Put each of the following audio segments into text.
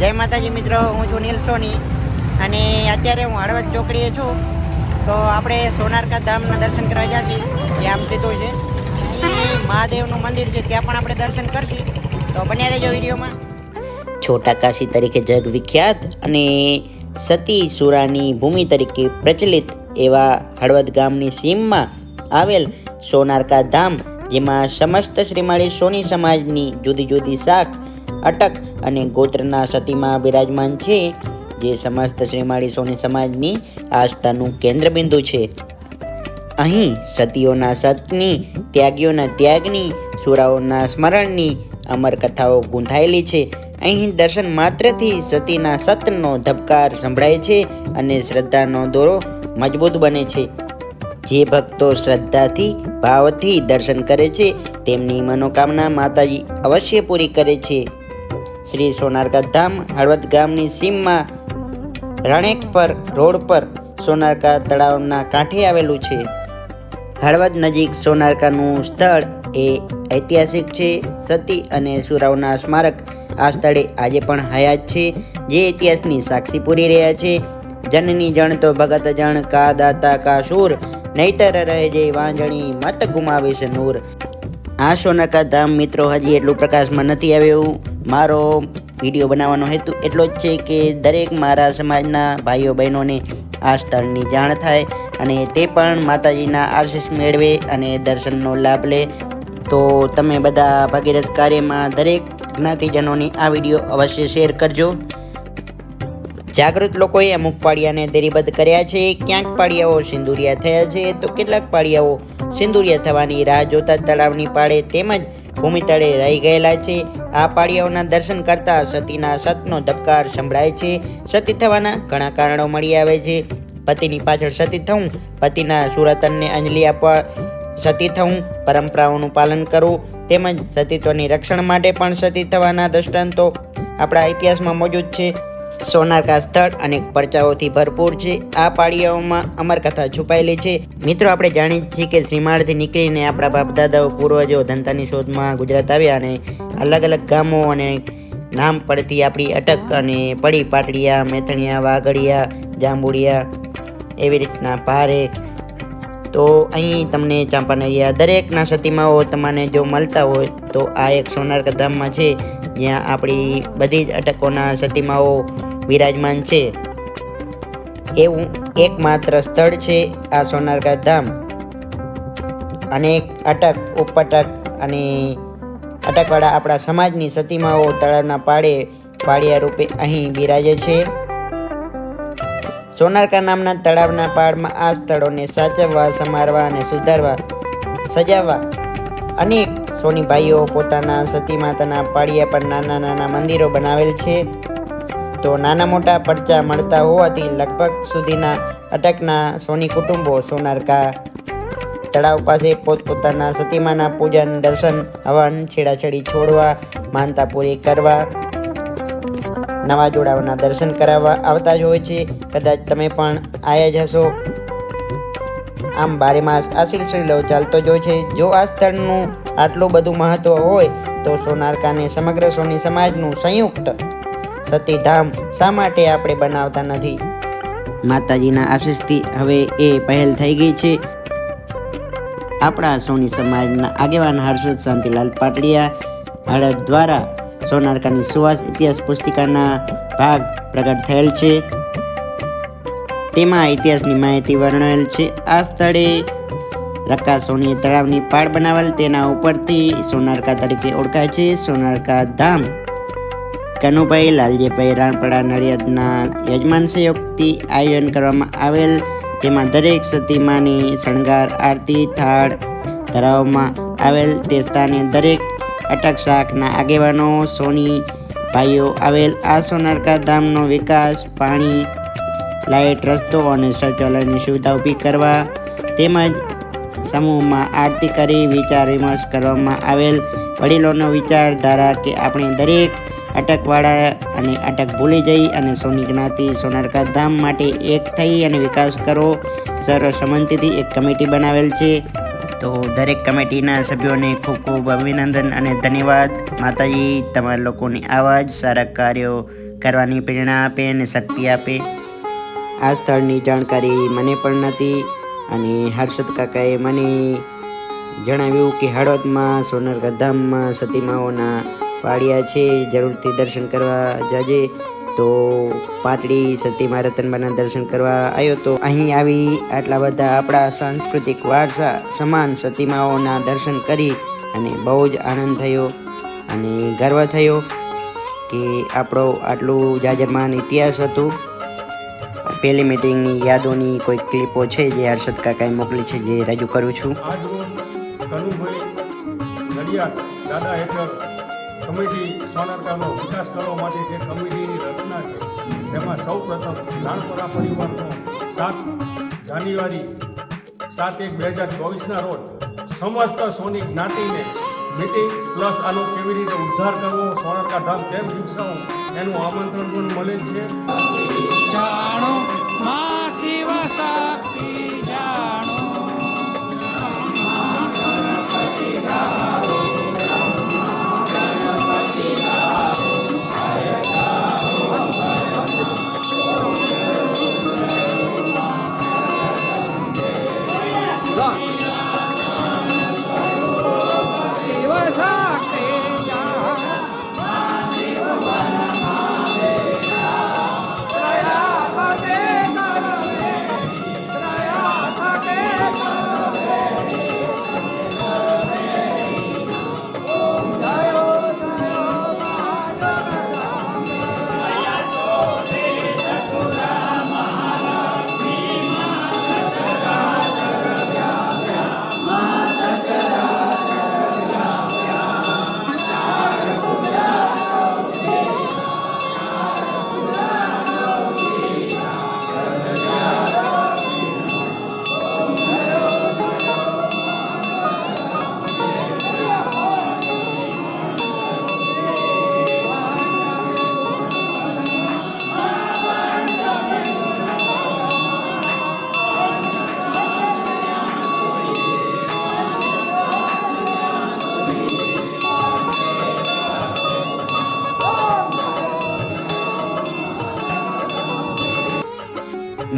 જય માતાજી મિત્રો, હું છું નીલ સોની અને અત્યારે હું હળવદ ચોકડીએ છું. તો આપણે સોનારકા ધામના દર્શન કરવા ગયા છીએ, જે આમ સીધું છે. મહાદેવનું મંદિર છે, ત્યાં પણ આપણે દર્શન કરશું. તો બન્યા રહેજો વિડીયોમાં. છોટા કાશી તરીકે જગ વિખ્યાત અને સતી સુરાની ભૂમિ તરીકે પ્રચલિત એવા હળવદ ગામની સીમમાં આવેલ સોનારકા ધામ, જેમાં સમસ્ત શ્રીમાળી સોની સમાજની જુદી જુદી શાખ અટક અને ગોત્રના સતીમાં બિરાજમાન છે, જે સમસ્ત શ્રીમાળી સોની સમાજની આસ્થાનું કેન્દ્રબિંદુ છે. અહીં સતીઓના સતની, ત્યાગીઓના ત્યાગની, સુરાઓના સ્મરણની અમર કથાઓ ગૂંથાયેલી છે. અહીં દર્શન માત્રથી સતીના સતનો ધબકાર સંભળાય છે અને શ્રદ્ધાનો દોરો મજબૂત બને છે. જે ભક્તો શ્રદ્ધાથી, ભાવથી દર્શન કરે છે, તેમની મનોકામના માતાજી અવશ્ય પૂરી કરે છે. શ્રી સોનારકા ધામ, હળવદ ગામની સીમમાં રણેક પર, રોડ પર સોનારકા તળાવના કાંઠે આવેલું છે. હળવદ નજીક સોનારકાનું સ્થળ એ ઐતિહાસિક છે. સતી અને સુરાવના સ્મારક આ સ્થળે આજે પણ હયાત છે, જે ઇતિહાસની સાક્ષી પૂરી રહ્યા છે. જનની જણ તો ભગત જણ, કા દાતા, કા શૂર નહીતર રહે જે વાંજણી, મત ગુમાવીશ નૂર. આ સોનારકા ધામ મિત્રો, હજી એટલું પ્રકાશમાં નથી આવ્યું. મારો વીડિયો બનાવવાનો હેતુ એટલો જ છે કે દરેક મારા સમાજના ભાઈઓ બહેનોને આ સ્થળની જાણ થાય અને તે પણ માતાજીના આશીષ મેળવે અને દર્શનનો લાભ લે. તો તમે બધા ભગીરથ કાર્યમાં દરેક જ્ઞાતિજનોની આ વીડિયો અવશ્ય શેર કરજો. જાગૃત લોકોએ અમુક પાડિયાને દેરીબદ્ધ કર્યા છે. ક્યાંક પાડિયાઓ સિંદુરિયા થયા છે. તો કેટલાક પાડિયાઓ સિંદુરિયા થવાની રાહ જોતા તળાવની પાળે તેમજ ભૂમિ તળે રહી ગયેલા છે. આ પાળીઓના દર્શન કરતા સતીના સતનો ધબકાર સંભળાય છે. સતી થવાના ઘણા કારણો મળી આવે છે. પતિની પાછળ સતી થવું, પતિના સુરતનને અંજલિ આપવા સતી થવું, પરંપરાઓનું પાલન કરવું, તેમજ સતીત્વની રક્ષણ માટે પણ સતી થવાના દ્રષ્ટાંતો આપણા ઇતિહાસમાં મોજૂદ છે. સોનારકા સ્થળ અને પરચાઓથી ભરપૂર છે. આ પાળીયાઓમાં અમરકથા છુપાયેલી છે. મિત્રો, આપણે જાણીએ છીએ કે શ્રીમાળથી નીકળીને આપણા બાપ દાદાઓ પૂર્વજો ધંધાની શોધમાં ગુજરાત આવ્યા અને અલગ અલગ ગામો અને નામ પડતી આપણી અટક અને પડી પાટડિયા, મેથણિયા, વાઘડિયા, જાંબુડિયા એવી રીતના ભારે તો અહીં તમને ચાંપાનેરિયા દરેકના સતીમાઓ તમને જો મળતા હોય તો આ એક સોનારકા ધામમાં છે. જ્યાં આપણી બધી જ અટકોના સતીમાઓ વિરાજમાન છે. એવું એકમાત્ર સ્થળ છે આ સોનારકા ધામ. અનેક અટક ઉપટક અને અટકવાળા આપણા સમાજની સતીમાઓ તળાવના પાડે પાળિયા રૂપે અહીં બિરાજે છે. સોનારકા નામના તળાવના પાળમાં આ સ્થળોને સાચવવા, સમારવા અને સુધારવા સજાવવા અનેક સોની ભાઈઓ પોતાના સતી માતાના પાળિયા પર નાના નાના મંદિરો બનાવેલ છે. તો નાના મોટા પરચા મળતા હોવાથી લગભગ સુધીના અટકના સોની કુટુંબો સોનારકા તળાવ પાસે પોતપોતાના સતીમાના પૂજન, દર્શન, હવન, છેડાછેડી છોડવા માનતા પૂરી કરવા નવા જોડાવાના દર્શન કરાવવા આવતા જ હોય છે. કદાચ તમે પણ આયા જ હશો. આમ બારે માસ આ સિલસિલો ચાલતો જ હોય છે. જો આ સ્થળનું આટલું બધું મહત્વ હોય, તો સોનારકાને સમગ્ર સોની સમાજનું સંયુક્ત સતીધામ શા માટે આપણે બનાવતા નથી? માતાજીના આશીષથી હવે એ પહેલ થઈ ગઈ છે. આપણા સોની સમાજના આગેવાન હર્ષદ શાંતિલાલ પાટડિયા, હળદ દ્વારા સોનારકાની સુવાસ ઇતિહાસ પુસ્તિકાના ભાગ પ્રગટ થયેલ છે. તેમાં ઇતિહાસની માહિતી વર્ણવેલ છે. આ સ્થળે રક્કા સોની તળાવની પાળ બનાવેલ, તેના ઉપરથી સોનારકા તરીકે ઓળખાય છે. સોનારકા ધામ. કનુભાઈ લાલજીભાઈ રાણપડા નડિયાદના યજમાન સહયોગથી આયોજન કરવામાં આવેલ. તેમાં દરેક સતીમાની શણગાર, આરતી, થાળ ધરાવવામાં આવેલ. તે સ્થાને દરેક અટક શાખના આગેવાનો, સોની ભાઈઓ આવેલ આ સોનારકા ધામનો વિકાસ, પાણી, લાઇટ, રસ્તો અને શૌચાલયની સુવિધા ઊભી કરવા તેમજ સમૂહમાં આરતી કરી, વિચાર વિમર્શ કરવામાં આવેલ વડીલોનો વિચારધારા કે આપણે દરેક અટકવાળા અને અટક ભૂલી જઈ અને સોની જ્ઞાતિ સોનારકા ધામ માટે એક થઈ અને વિકાસ કરો, સર્વસંમતિથી એક કમિટી બનાવેલ છે. તો દરેક કમિટીના સભ્યોને ખૂબ ખૂબ અભિનંદન અને ધન્યવાદ. માતાજી, તમારા લોકોની આવા જ સારા કાર્યો કરવાની પ્રેરણા આપે અને શક્તિ આપે. આ સ્થળની જાણકારી મને પણ નથી અને હર્ષદ કાકાએ મને જણાવ્યું કે હળવદમાં સોનર ગધામમાં સતીમાઓના પાળિયા છે. જરૂરથી દર્શન કરવા જાજે. તો પાટડી સતીમા રતનબાના દર્શન કરવા આવ્યો તો અહીં આવી આટલા બધા આપણા સાંસ્કૃતિક વારસા સમાન સતીમાઓના દર્શન કરી અને બહુ જ આનંદ થયો અને ગર્વ થયો કે આપણો આટલું જાજરમાન ઇતિહાસ હતું. પહેલી મિટિંગની યાદોની કોઈ ક્લિપો છે જે હર્ષદ કાકાએ મોકલી છે જે રજૂ કરું છું? કમિટી સોનારકાનો વિકાસ કરવા માટે જે કમિટીની રચના છે. તેમાં સૌ પ્રથમ નાનપરા પરિવારનો સાત જાન્યુઆરી સાત એક બે હજાર ચોવીસના રોજ સમસ્ત સોની જ્ઞાતિને મિટિંગ પ્લસ આનો કેવી રીતે ઉદ્ધાર કરવો, સોનરકા ધામ કેમ વિકસાવવું, એનું આમંત્રણ પણ મળે છે. જાણો મા શિવ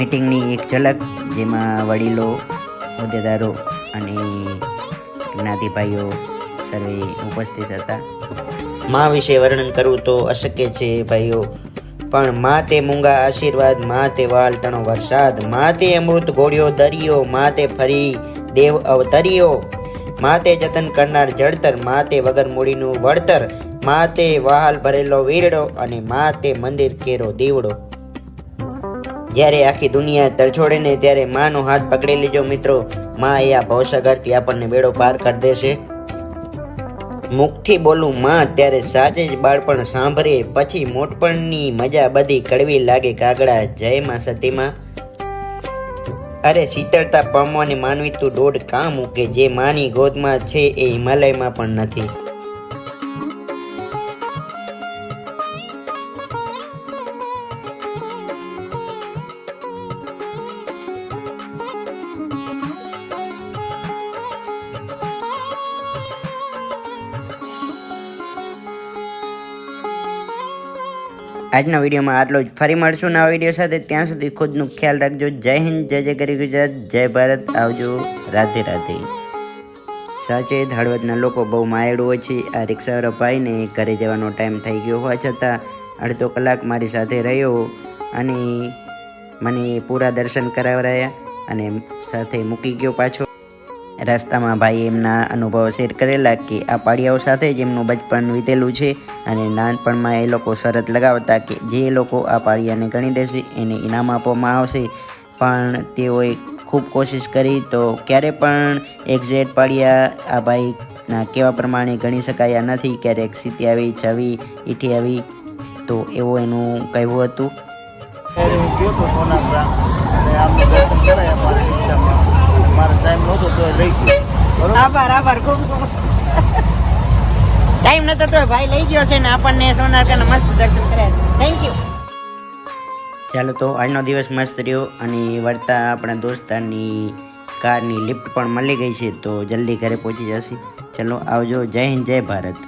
મિટિંગની એક ઝલક જેમાં વડીલો, હોદ્દેદારો અને જ્ઞાતિભાઈઓ સર્વે ઉપસ્થિત હતા. મા વિશે વર્ણન કરવું તો અશક્ય છે ભાઈઓ, પણ મા તે મૂંગા આશીર્વાદ, મા તે વાલ તણો વરસાદ, મા તે અમૃત ગોળ્યો દરિયો, મા તે ફરી દેવ અવતરિયો મા તે જતન કરનાર જળતર, મા તે વગર મૂડીનું વળતર, મા તે વહાલ ભરેલો વીરડો અને મા તે મંદિર કેરો દીવડો. જ્યારે આખી દુનિયા તરછોડે ને ત્યારે માનો હાથ પકડી લેજો મિત્રો. માં એ આ ભવસાગરથી આપણને બેડો પાર કરી દેશે મુખથી બોલું માં ત્યારે સાચે જ બાળપણ સાંભળે, પછી મોટપણની મજા બધી કડવી લાગે કાગડા જય માં સતીમાં. અરે શીતળતા પામવાની માનવી તું દોઢ કામ મૂકે, જે માની ગોદમાં છે એ હિમાલયમાં પણ નથી. આજના વિડીયોમાં આટલો જ. ફરી મળશું નવા વીડિયો સાથે. ત્યાં સુધી ખુદનું ખ્યાલ રાખજો. જય હિન્દ, જય જય કરી ગુજરાત, જય ભારત. આવજો રાધે રાધે. સાચેત હળવદના લોકો બહુ માયડું હોય છે. આ રિક્ષાવાળા ભાઈને ઘરે જવાનો ટાઈમ થઈ ગયો હોવા છતાં અડધો કલાક મારી સાથે રહ્યો અને મને પૂરા દર્શન કરાવરાયા અને સાથે મૂકી ગયો પાછો. રસ્તામાં ભાઈ એમના અનુભવો શેર કરેલા કે આ પાડિયાઓ સાથે જ એમનું બચપન વીતેલું છે અને નાનપણમાં એ લોકો શરત લગાવતા કે જે લોકો આ પાડિયાને ગણી દેશે એને ઇનામ આપવામાં આવશે. પણ તેઓએ ખૂબ કોશિશ કરી તો ક્યારે પણ એક્ઝેટ પાડિયા આ ભાઈના કેવા પ્રમાણે ગણી શકાયા નથી. ક્યારેક સીતી આવી છવી ઈઠી આવી તો એવું એનું કહેવું હતું ત્યારે હું ગયો હતો સોનાપરા અને આમને દર્શન કરાય અમારે રિક્ષામાં મારો ટાઈમ આભાર આભાર, ખૂબ ટાઈમ નતો તો ભાઈ લઈ ગયો છે ને આપણને સોનારકાના મસ્ત દર્શન કર્યા થેન્ક યુ ચાલો તો આજનો દિવસ મસ્ત રહ્યો અને વળતા આપણા દોસ્તારની કારની લિફ્ટ પણ મળી ગઈ છે તો જલ્દી ઘરે પહોંચી જશે. ચલો આવજો. જય હિન્દ, જય ભારત.